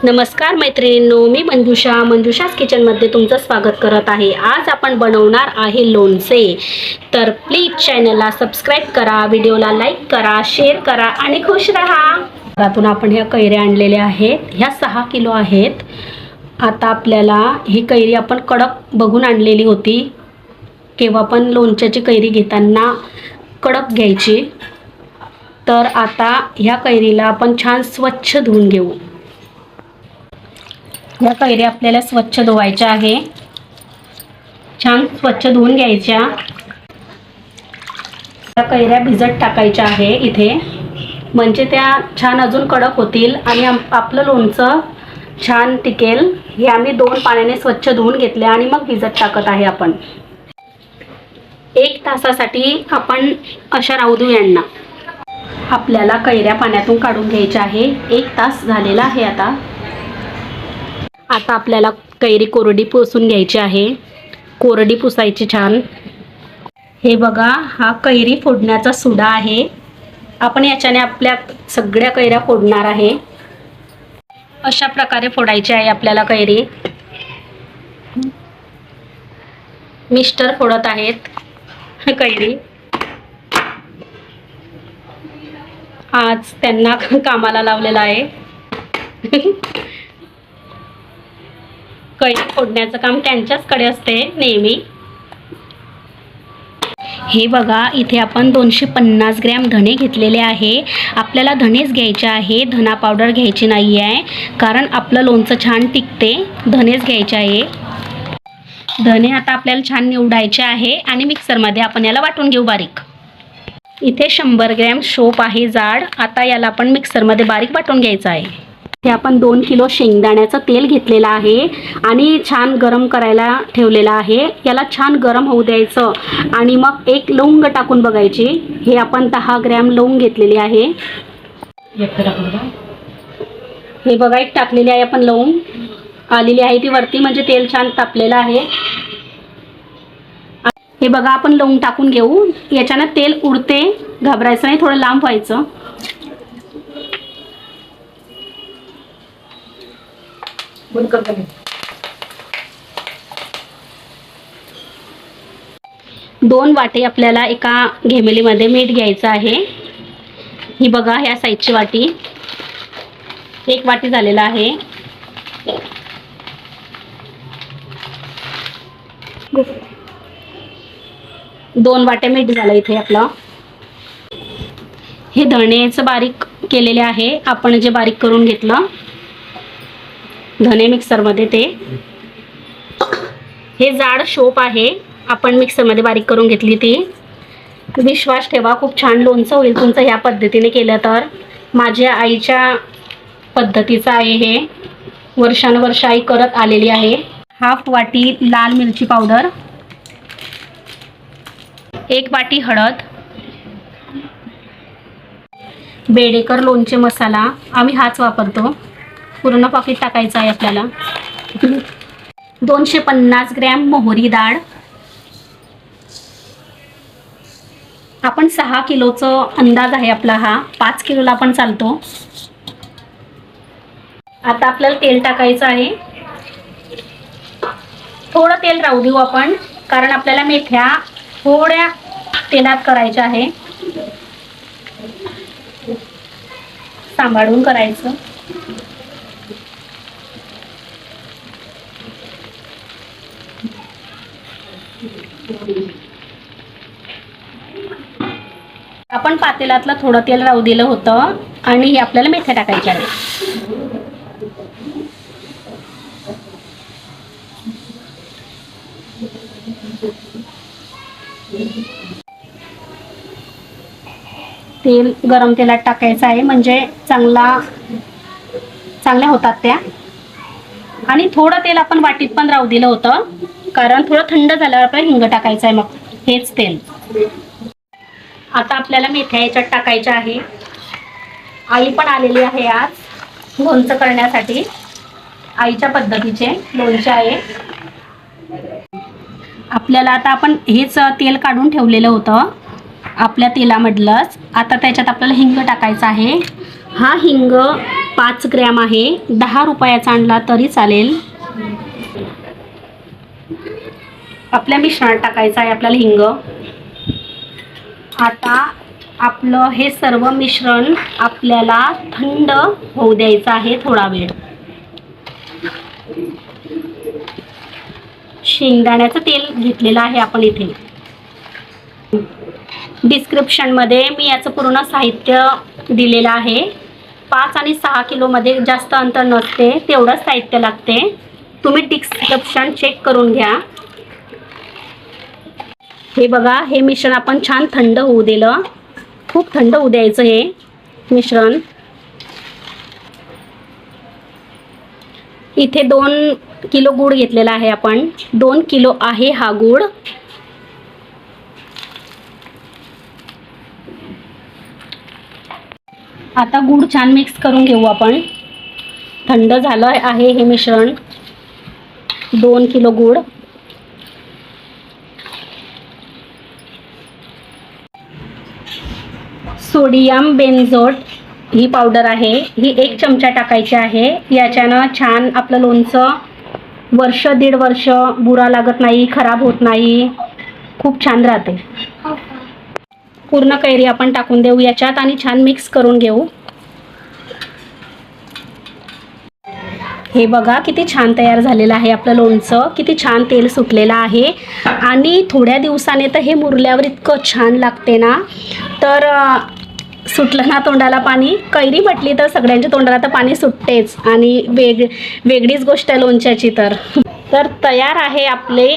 नमस्कार मैत्रिणींनो मी मंजुषा. मंजुषाच किचनमध्ये तुमचं स्वागत करत आहे. आज आपण बनवणार आहे लोणचे. तर प्लीज चॅनलला सबस्क्राईब करा व्हिडिओला लाईक करा शेअर करा आणि खुश राहा. घरातून आपण ह्या कैऱ्या आणलेल्या आहेत. ह्या सहा किलो आहेत. आता आपल्याला ही कैरी आपण कडक बघून आणलेली होती. केव्हा पण लोणच्याची कैरी घेताना कडक घ्यायची. तर आता ह्या कैरीला आपण छान स्वच्छ धुवून घेऊ. या कैऱ्या आपल्याला स्वच्छ धुवायच्या आहे. छान स्वच्छ धुवून घ्यायच्या. त्या कैऱ्या भिजत टाकायच्या आहे इथे. म्हणजे त्या छान अजून कडक होतील आणि आपलं लोणचं छान टिकेल. हे आम्ही दोन पाण्याने स्वच्छ धुवून घेतले आणि मग भिजत टाकत आहे आपण. एक तासासाठी आपण अशा राहू देऊ यांना. आपल्याला कैऱ्या पाण्यातून काढून घ्यायच्या आहे. एक तास झालेला आहे आता. आता आपल्याला कैरी कोरडी पुसून घ्यायची आहे. कोरडी पुसायची छान. हे बघा हा कैरी फोडण्याचा सुडा आहे. आपण याच्याने आपल्या सगळ्या कैऱ्या फोडणार आहे. अशा प्रकारे फोडायची आहे आपल्याला कैरी. मिस्टर फोडत आहेत कैरी. आज त्यांना कामाला लावलेला आहे. कळी फोडण्याचं काम त्यांच्याचकडे असते नेहमी. हे बघा इथे आपण दोनशे पन्नास ग्रॅम धणे घेतलेले आहे. आपल्याला धणेच घ्यायचे आहे धना पावडर घ्यायची नाही आहे. कारण आपलं लोणचं छान टिकते धनेच घ्यायचे आहे. धने आता आपल्याला छान निवडायचे आहे आणि मिक्सरमध्ये आपण याला वाटून घेऊ बारीक. इथे शंभर ग्रॅम शोप आहे जाड. आता याला आपण मिक्सरमध्ये बारीक वाटून घ्यायचं आहे. हे आपण दोन किलो शेंगदाण्याचं तेल घेतलेलं आहे आणि छान गरम करायला ठेवलेलं आहे. याला छान गरम होऊ द्यायचं. आणि मग एक लवंग टाकून बघायची. हे आपण दहा ग्रॅम लवंग घेतलेली आहे. हे बघा एक टाकलेली आहे आपण लवंग. आलेली आहे ती वरती म्हणजे तेल छान तापलेलं आहे. हे बघा आपण लवंग टाकून घेऊ. याच्यानं तेल उडते घाबरायचं नाही थोडं लांब व्हायचं. दोन वाटे आपल्याला एका घेमेलीमध्ये मीठ घ्यायचं आहे. ही बघा ह्या साईजची वाटी. एक वाटी झालेला आहे. दोन वाटे मीठ झालं इथे आपलं. हे धण्याचं बारीक केलेले आहे. आपण जे बारीक करून घेतलं धने मिक्सरमध्ये ते. हे जाड शोप आहे. आपण मिक्सरमध्ये बारीक करून घेतली ती. विश्वास ठेवा खूप छान लोणचं होईल तुमचं ह्या पद्धतीने केलं तर. माझ्या आईच्या पद्धतीचं आहे हे. वर्षानुवर्ष आई करत आलेली आहे. हाफ वाटी लाल मिरची पावडर. एक वाटी हळद. बेडेकर लोणचे मसाला. आम्ही हाच वापरतो. पूर्ण पॉकेट टाकायचं आहे आपल्याला. दोनशे पन्नास ग्रॅम मोहरी डाळ. आपण सहा किलोचं अंदाज आहे आपला हा. पाच किलोला पण चालतो. आता आपल्याला तेल टाकायचं आहे. थोडं तेल राहू देऊ आपण कारण आपल्याला मेथ्या थोड्या तेलात करायच्या आहे. सांभाळून करायचं. आपण पातेलातलं थोडं तेल राहू दिलं होतं आणि आपल्याला मेथ्या टाकायच्या आहेत. तेल गरम तेलात टाकायचं आहे म्हणजे चांगला चांगल्या होतात त्या. आणि थोडं तेल आपण वाटीत पण राहू दिलं होतं. कारण थोडं थंड झाल्यावर आपल्याला हिंग टाकायचं आहे मग. हेच तेल. आता आपल्याला मेथ्या याच्यात टाकायच्या आहे. आई पण आलेली आहे आज लोणचं करण्यासाठी. आईच्या पद्धतीचे लोणचे आहे. आपल्याला आता आपण हेच तेल काढून ठेवलेलं होतं आपल्या तेलामधलंच. आता त्याच्यात आपल्याला हिंग टाकायचं आहे. हा हिंग पाच ग्रॅम आहे. दहा रुपयाचा आणला तरी चालेल. आपल्या मिश्रणात टाकायचं आहे आपल्याला हिंग. आता आपलं हे सर्व मिश्रण आपल्याला थंड होऊ द्यायचं आहे थोडा वेळ. शेंगदाण्याचं तेल घेतलेलं आहे आपण इथे. डिस्क्रिप्शनमध्ये मी याचं पूर्ण साहित्य दिलेलं आहे. पाच आणि सहा किलोमध्ये जास्त अंतर नसते तेवढंच साहित्य लागते. तुम्ही डिस्क्रिप्शन चेक करून घ्या. हे बघा हे मिश्रण आपण छान थंड होऊ दिलं. खूप थंड होऊ द्यायचं हे मिश्रण. इथे दोन किलो गूळ घेतलेला आहे आपण. दोन किलो आहे हा गूळ आता गूळ छान मिक्स करून घेऊ आपण. थंड झालं आहे हे मिश्रण. दोन किलो गूळ सोडियम बेन्झोट ही पावडर आहे. ही एक चमचा टाकायची आहे. याच्यानं छान आपलं लोणचं वर्ष दीड वर्ष बुरा लागत नाही खराब होत नाही. खूप छान राहते. पूर्ण कैरी आपण टाकून देऊ याच्यात आणि छान मिक्स करून घेऊ. हे बघा किती छान तयार झालेलं आहे आपलं लोणचं. किती छान तेल सुटलेलं आहे. आणि थोड्या दिवसाने तर हे मुरल्यावर इतकं छान लागते ना. तर सुटलं ना तोंडाला पाणी? कैरी म्हटली तर सगळ्यांच्या तोंडाला तर पाणी सुटतेच. आणि वेग वेगळीच गोष्ट आहे लोणच्याची तर. तर तयार आहे आपले